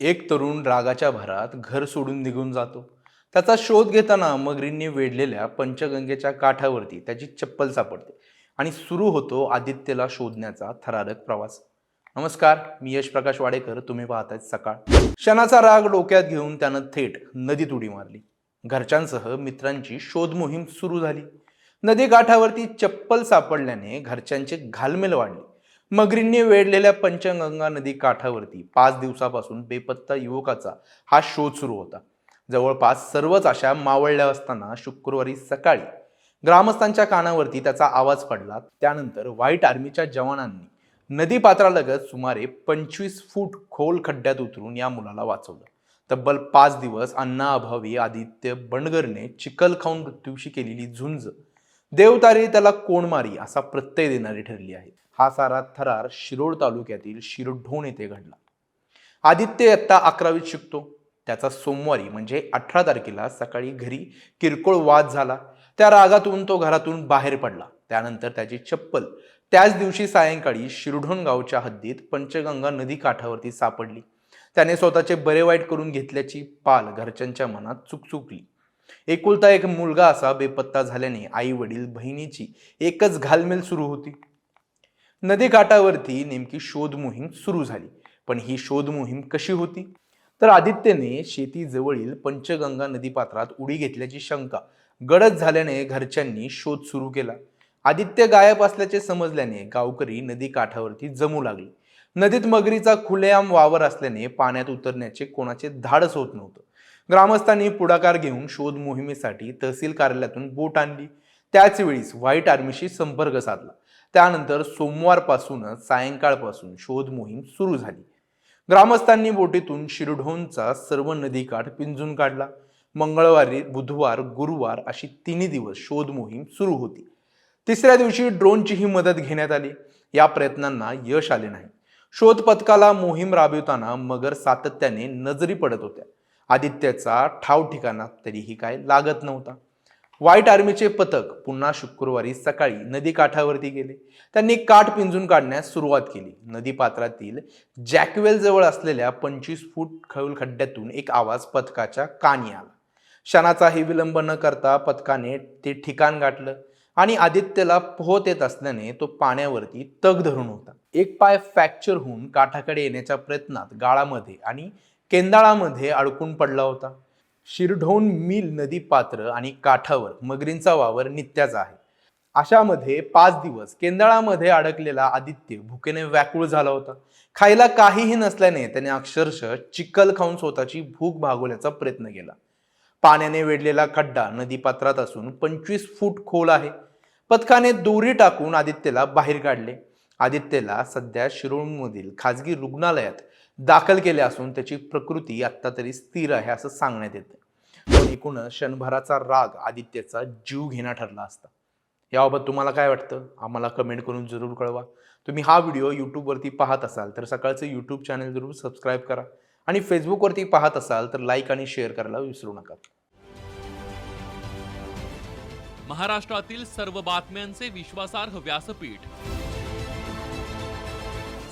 एक तरुण रागाच्या भरात घर सोडून निघून जातो. त्याचा शोध घेताना मगरींनी वेढलेल्या पंचगंगेच्या काठावरती त्याची चप्पल सापडते आणि सुरू होतो आदित्यला शोधण्याचा थरारक प्रवास. नमस्कार मी यश प्रकाश वाडेकर तुम्ही पाहताय सकाळ. क्षणाचा राग डोक्यात घेऊन त्यानं थेट नदीत उडी मारली. घरच्यांसह मित्रांची शोध मोहीम सुरू झाली. नदी काठावरती चप्पल सापडल्याने घरच्यांचे घालमेल वाढले. मगरींनी वेढलेल्या पंचगंगा नदी काठावरती पाच दिवसापासून बेपत्ता युवकाचा हा शोध सुरू होता. जवळपास सर्वच अशा मावळल्या असताना शुक्रवारी सकाळी ग्रामस्थांच्या कानावरती त्याचा आवाज पडला. त्यानंतर व्हाईट आर्मीच्या जवानांनी नदी पात्रालगत सुमारे पंचवीस फूट खोल खड्ड्यात उतरून या मुलाला वाचवलं. तब्बल पाच दिवस अन्नाअभावी आदित्य बंडगरने चिखल खाऊन मृत्यूशी केलेली झुंज देवतारी त्याला कोण मारी असा प्रत्यय देणारी ठरली आहे. हा सारा थरार शिरोळ तालुक्यातील शिरढोण येथे घडला. आदित्य इयत्ता अकरावीत शिकतो. त्याचा सोमवारी म्हणजे अठरा तारखेला सकाळी घरी किरकोळ वाद झाला. त्या रागातून तो घरातून बाहेर पडला. त्यानंतर त्याची चप्पल त्याच दिवशी सायंकाळी शिरढोण गावच्या हद्दीत पंचगंगा नदी काठावरती सापडली. त्याने स्वतःचे बरे वाईट करून घेतल्याची पाल घरच्यांच्या मनात चुकचुकली एकुलता एक मुलगा असा बेपत्ता झाल्याने आई वडील बहिणीची एकच घालमेल सुरू होती. नदीकाठावरती नेमकी शोध मोहीम सुरू झाली. पण ही शोध मोहीम कशी होती? तर आदित्यने शेतीजवळील पंचगंगा नदीपात्रात उडी घेतल्याची शंका गडद झाल्याने घरच्यांनी शोध सुरू केला. आदित्य गायब असल्याचे समजल्याने गावकरी नदी काठावरती जमू लागले. नदीत मगरीचा खुलेआम वावर असल्याने पाण्यात उतरण्याचे कोणाचे धाडस होत नव्हतं. ग्रामस्थांनी पुढाकार घेऊन शोध मोहिमेसाठी तहसील कार्यालयातून बोट आणली. त्याच वेळीस व्हाईट आर्मीशी संपर्क साधला. त्यानंतर सोमवारपासूनच सायंकाळपासून शोध मोहीम सुरू झाली. ग्रामस्थांनी बोटीतून शिरढोणचा सर्व नदीकाठ पिंजून काढला. मंगळवारी बुधवार गुरुवार अशी तिन्ही दिवस शोध मोहीम सुरू होती. तिसऱ्या दिवशी ड्रोनचीही मदत घेण्यात आली. या प्रयत्नांना यश आले नाही. शोध पथकाला मोहीम राबविताना मगर सातत्याने नजरी पडत होत्या. आदित्याचा ठाव ठिकाणा तरीही काय लागत नव्हता. व्हाईट आर्मीचे पथक पुन्हा शुक्रवारी सकाळी नदी काठावरती गेले. त्यांनी काठ पिंजून काढण्यास सुरुवात केली. नदी पात्रातील जॅकवेल जवळ असलेल्या पंचवीस फूट खोल खड्ड्यातून एक आवाज पथकाच्या कानी आला. क्षणाचाही विलंब न करता पथकाने ते ठिकाण गाठलं आणि आदित्यला पोहत येत असल्याने तो पाण्यावरती तग धरून होता. एक पाय फ्रॅक्चर होऊन काठाकडे येण्याच्या प्रयत्नात गाळामध्ये आणि केंदाळामध्ये अडकून पडला होता. शिरढोण मिल नदी पात्र आणि काठावर मगरींचा वावर नित्याचा आहे. अशामध्ये पाच दिवस केंदळामध्ये अडकलेला आदित्य भुकेने व्याकुळ झाला होता. खायला काहीही नसल्याने त्याने अक्षरशः चिखल खाऊन स्वतःची भूक भागवण्याचा प्रयत्न केला. पाण्याने वेढलेला खड्डा नदीपात्रात असून पंचवीस फूट खोल आहे. पथकाने दोरी टाकून आदित्यला बाहेर काढले. आदित्यला सध्या शिरोळमधील खाजगी रुग्णालयात दाखल केले असून त्याची प्रकृती आत्ता तरी स्थिर आहे असं सांगण्यात येतं पण एकूण क्षणभराचा राग आदित्यचा जीव घेणा ठरला असता. याबाबत तुम्हाला काय वाटतं? आम्हाला कमेंट करून जरूर कळवा. तुम्ही हा व्हिडिओ यूट्यूबवरती पाहत असाल तर सकाळचं यूट्यूब चॅनल जरूर सबस्क्राईब करा. आणि फेसबुकवरती पाहत असाल तर लाईक आणि शेअर करायला विसरू नका. महाराष्ट्रातील सर्व बातम्यांचे विश्वासार्ह व्यासपीठ